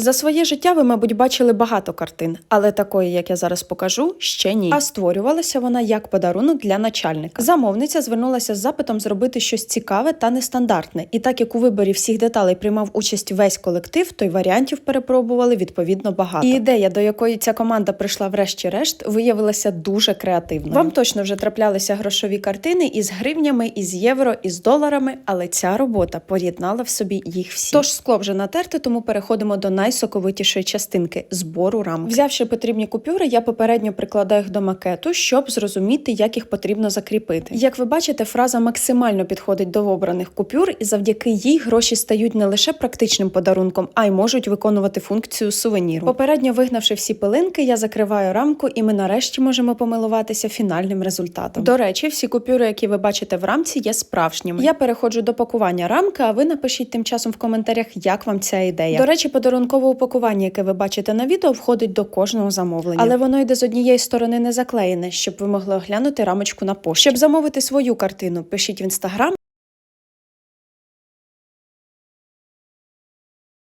За своє життя ви, мабуть, бачили багато картин, але такої, як я зараз покажу, ще ні. А створювалася вона як подарунок для начальника. Замовниця звернулася з запитом зробити щось цікаве та нестандартне. І так як у виборі всіх деталей приймав участь весь колектив, то й варіантів перепробували відповідно багато. І ідея, до якої ця команда прийшла врешті-решт, виявилася дуже креативною. Вам точно вже траплялися грошові картини із гривнями, із євро, із доларами, але ця робота поєднала в собі їх всі. Тож скло вже натерте, тому переходимо до найсоковитішої частинки збору рамки. Взявши потрібні купюри, я попередньо прикладаю їх до макету, щоб зрозуміти, як їх потрібно закріпити. Як ви бачите, фраза максимально підходить до обраних купюр, і завдяки їй гроші стають не лише практичним подарунком, а й можуть виконувати функцію сувеніру. Попередньо вигнавши всі пилинки, я закриваю рамку, і ми нарешті можемо помилуватися фінальним результатом. До речі, всі купюри, які ви бачите в рамці, є справжніми. Я переходжу до пакування рамки, а ви напишіть тим часом в коментарях, як вам ця ідея. До речі, подарункове упакування, яке ви бачите на відео, входить до кожного замовлення, але воно йде з однієї сторони не заклеєне, щоб ви могли оглянути рамочку на пошті. Щоб замовити свою картину, пишіть в інстаграм.